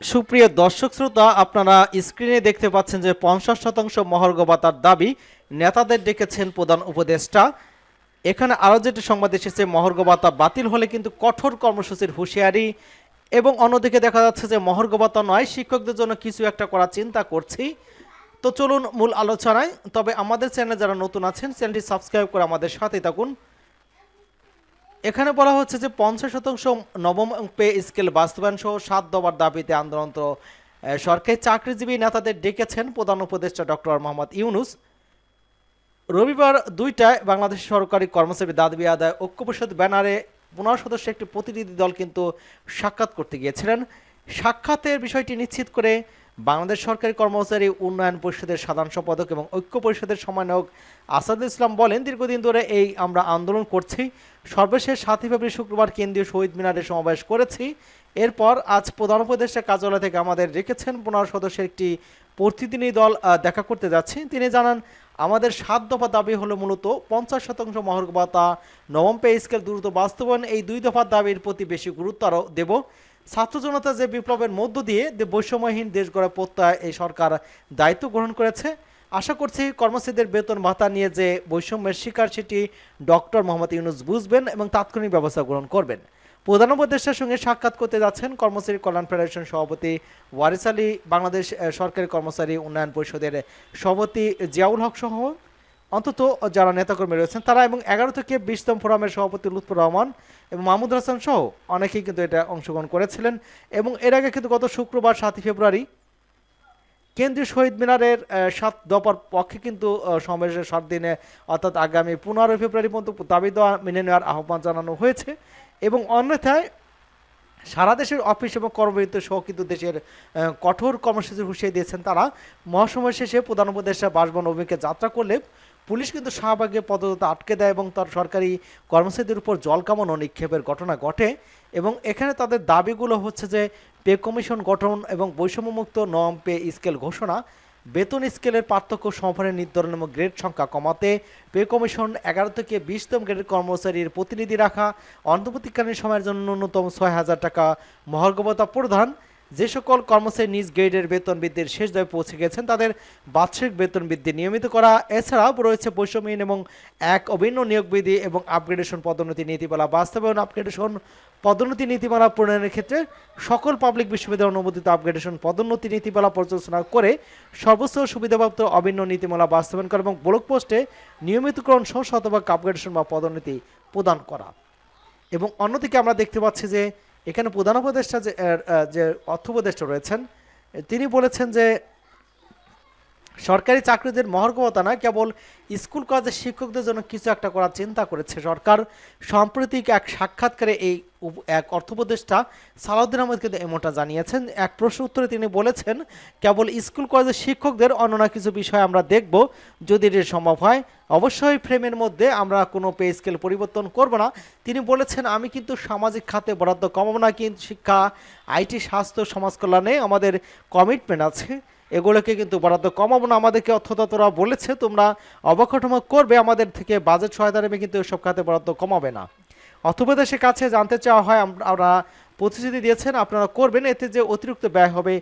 সুপ্রিয় দর্শক শ্রোতা, আপনারা স্ক্রিনে দেখতে পাচ্ছেন যে পঞ্চাশ শতাংশ মহর্গ ভাতার দাবি নেতাদের ডেকেছেন প্রধান উপদেষ্টা। এখানে আরও যেটি সংবাদ এসেছে মহর্গ ভাতা বাতিল হলে কিন্তু কঠোর কর্মসূচির হুঁশিয়ারি এবং অন্যদিকে দেখা যাচ্ছে যে মহর্গ ভাতা নয়, শিক্ষকদের জন্য কিছু একটা করার চিন্তা করছি। তো চলুন মূল আলোচনায়, তবে আমাদের চ্যানেলে যারা নতুন আছেন, চ্যানেলটি সাবস্ক্রাইব করে আমাদের সাথে থাকুন। এখানে বলা হচ্ছে যে পঞ্চাশ শতাংশ নবম পে স্কেল বাস্তবায়ন সহ সাত দফার দাবিতে আন্দোলনরত আহ, সরকারি চাকরিজীবী নেতাদের ডেকেছেন প্রধান উপদেষ্টা ডক্টর মোহাম্মদ ইউনুস। রবিবার দুইটায় বাংলাদেশ সরকারি কর্মচারী দাবি আদায় ঐক্য পরিষদ ব্যানারে পনেরো সদস্য একটি প্রতিনিধি দল কিন্তু সাক্ষাৎ করতে গিয়েছিলেন। সাক্ষাতের বিষয়টি নিশ্চিত করে বাংলাদেশ সরকারি কর্মচারী উন্নয়ন পরিষদের সাধারণ সম্পাদক এবং ঐক্য পরিষদের সমন্বয়ক আসাদুল ইসলাম বলেন, দীর্ঘদিন ধরে এই আমরা আন্দোলন করছি। সর্বশেষ সাতই ফেব্রুয়ারি শুক্রবার কেন্দ্রীয় শহীদ মিনারে সমাবেশ করেছি। এরপর আজ প্রধান উপদেষ্টা কার্যালয় থেকে আমাদের রেখেছেন পনেরো সদস্যের একটি প্রতিনিধি দল দেখা করতে যাচ্ছে। তিনি জানান, আমাদের সাত দফা দাবি হলো মূলত পঞ্চাশ শতাংশ মহর্গ ভাতা, নবম পে স্কেল দ্রুত বাস্তবায়ন। এই দুই দফার দাবির প্রতি বেশি গুরুত্ব আরও দেব। ছাত্র জনতা যে বিপ্লবের মধ্য দিয়ে বৈষম্যহীন দেশ গড়ার প্রত্যয় এই সরকার দায়িত্ব গ্রহণ করেছে, আশা করছি কর্মচারীদের বেতন ভাতা নিয়ে যে বৈষম্যের শিকার সেটি ডক্টর মোহাম্মদ ইউনুস বুঝবেন এবং তাৎক্ষণিক ব্যবস্থা গ্রহণ করবেন। প্রধান উপদেষ্টার সঙ্গে সাক্ষাৎ করতে যাচ্ছেন কর্মচারী কল্যাণ ফেডারেশন সভাপতি ওয়ারিস আলী, বাংলাদেশ সরকারি কর্মচারী উন্নয়ন পরিষদের সভাপতি জিয়াউল হক সহ অন্তত যারা নেতাকর্মী রয়েছেন, তারা এবং এগারো থেকে বিশতম ফোরামের সভাপতি লুৎফুর রহমান এবং মাহমুদ হাসান সহ অনেকেই কিন্তু এটা অংশগ্রহণ করেছিলেন এবং এর আগে কিন্তু গত শুক্রবার সাতই ফেব্রুয়ারি কেন্দ্রীয় শহীদ মিনারের সাত দফার পক্ষে কিন্তু সমাবেশের সাত দিনে অর্থাৎ আগামী পনেরোই ফেব্রুয়ারি পর্যন্ত দাবি দেওয়া, মেনে নেওয়ার আহ্বান জানানো হয়েছে এবং অন্যথায় সারা দেশের অফিস এবং কর্মবিরত সহ কিন্তু দেশের কঠোর কর্মসূচি হুঁশিয়ে দিয়েছেন তারা। মহাসময় শেষে প্রধান উপদেষ্টা বাসভবন অভিমুখে যাত্রা করলে পুলিশ কিন্তু শাহবাগে পদযাত্রা আটকে দেয় এবং তার সরকারি কর্মচারীদের উপর জল কামানো নিক্ষেপের ঘটনা ঘটে এবং এখানে তাদের দাবিগুলো হচ্ছে যে পে কমিশন গঠন এবং বৈষম্যমুক্ত নম পে স্কেল ঘোষণা, বেতন স্কেলের পার্থক্য সমাপনের নির্ধারণ এবং গ্রেড সংখ্যা কমাতে, পে কমিশন এগারো থেকে বিশতম গ্রেডের কর্মচারীর প্রতিনিধি রাখা, অন্তর্বর্তীকালীন সময়ের জন্য ন্যূনতম ছয় হাজার টাকা মহার্গবতা প্রদান যে সকল কর্মচারী নিজ গ্রেডের বেতন বৃদ্ধির শেষ দাবি পৌঁছে গেছেন, তাদের বার্ষিক বেতন বৃদ্ধি নিয়মিত করা। এছাড়াও রয়েছে বৈষম্যহীন এবং এক অভিন্ন নিয়োগ বিধি এবং আপগ্রেডেশন পদোন্নতি নীতিমালা। বাস্তবায়ন আপগ্রেডেশন পদোন্নতি নীতিমালা প্রণয়নের ক্ষেত্রে সকল পাবলিক বিশ্ববিদ্যালয় অনুমোদিত আপগ্রেডেশন পদোন্নতি নীতিমালা পর্যালোচনা করে সর্বোচ্চ সুবিধাপ্রাপ্ত অভিন্ন নীতিমালা বাস্তবায়ন করা এবং ব্লক পোস্টে নিয়মিতকরণ সহ শতভাগ আপগ্রেডেশন বা পদোন্নতি প্রদান করা। এবং অন্যদিকে আমরা দেখতে পাচ্ছি যে এখানে প্রধান উপদেষ্টা যে যে অর্থ উপদেষ্টা রয়েছেন, তিনি বলেছেন যে, সরকারি চাকরিদের মহর্গবতা না কেবল স্কুল, কলেজের শিক্ষকদের জন্য কিছু একটা করার চিন্তা করেছে সরকার। সাম্প্রতিক এক সাক্ষাৎকারে এই এক অর্থ উপদেষ্টা সালাউদ্দিন আহমেদ কিন্তু এমনটা জানিয়েছেন। এক প্রশ্ন উত্তরে তিনি বলেছেন, কেবল স্কুল, কলেজের শিক্ষকদের অন্য না কিছু বিষয় আমরা দেখব। যদি এটি সম্ভব হয়, অবশ্যই ফ্রেমের মধ্যে আমরা কোনো পে স্কেল পরিবর্তন করব না। তিনি বলেছেন, আমি কিন্তু সামাজিক খাতে বরাদ্দ কমাবো না, কিন্তু শিক্ষা, আইটি, স্বাস্থ্য সমাজ কল্যাণে আমাদের কমিটমেন্ট আছে। এগুলোকে কিন্তু বরাদ্দ কমাবো না। আমাদেরকে অর্থদপ্তরা বলেছে, তোমরা অবকাঠামো করবে, আমাদের থেকে বাজেট সহায়তা নেবে, কিন্তু এসব খাতে বরাদ্দ কমাবে না। অর্থপ্রদেশের কাছে জানতে চাওয়া হয় আমরা প্রতিশ্রুতি দিয়েছেন, আপনারা করবেন, এতে যে অতিরিক্ত ব্যয় হবে,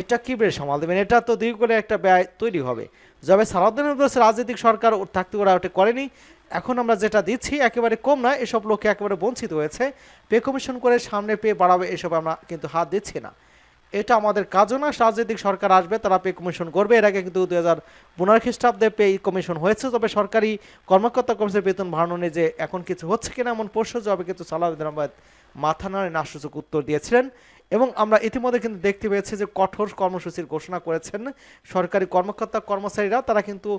এটা কী বেড়ে সামাল দেবেন? এটা তো দীর্ঘকালে একটা ব্যয় তৈরি হবে। যবে সালাউদ্দিন আহমেদ রাজনৈতিক সরকার থাকতে ওরা ওটা করেনি। এখন আমরা যেটা দিচ্ছি, একেবারে কম নয়, এসব লোকে একেবারে বঞ্চিত হয়েছে। পে কমিশন করে সামনে পেয়ে বাড়াবে, এসব আমরা কিন্তু হাত দিচ্ছি না। এটা আমাদের কাজও না রাজনৈতিক সরকার আসবে, তারা পে কমিশন করবে। এর আগে কিন্তু দুই হাজার পনেরো খ্রিস্টাব্দে পে কমিশন হয়েছে, তবে সরকারি কর্মকর্তা কর্মচারী বেতন বাড়ানো নিয়ে যে এখন কিছু হচ্ছে কিনা এমন প্রশ্ন জবাবে কিন্তু সালাউদ্দিন আহমেদ মাথা নাড়ে নাসূচক উত্তর দিয়েছিলেন। এবং আমরা ইতিমধ্যে কিন্তু দেখতে পেয়েছি যে কঠোর কর্মসূচির ঘোষণা করেছেন সরকারি কর্মকর্তা কর্মচারীরা। তারা কিন্তু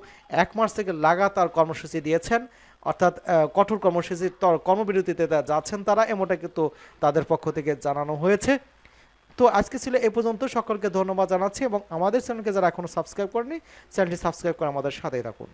এক মাস থেকে লাগাতার কর্মসূচি দিয়েছেন, অর্থাৎ কঠোর কর্মসূচির কর্মবিরতিতে যাচ্ছেন তারা, এমনটা কিন্তু তাদের পক্ষ থেকে জানানো হয়েছে। তো আজকে ছিল এ পর্যন্ত। সকলকে ধন্যবাদ জানাচ্ছি এবং আমাদের চ্যানেলকে যারা এখনও সাবস্ক্রাইব করেনি, চ্যানেলটি সাবস্ক্রাইব করে আমাদের সাথেই থাকুন।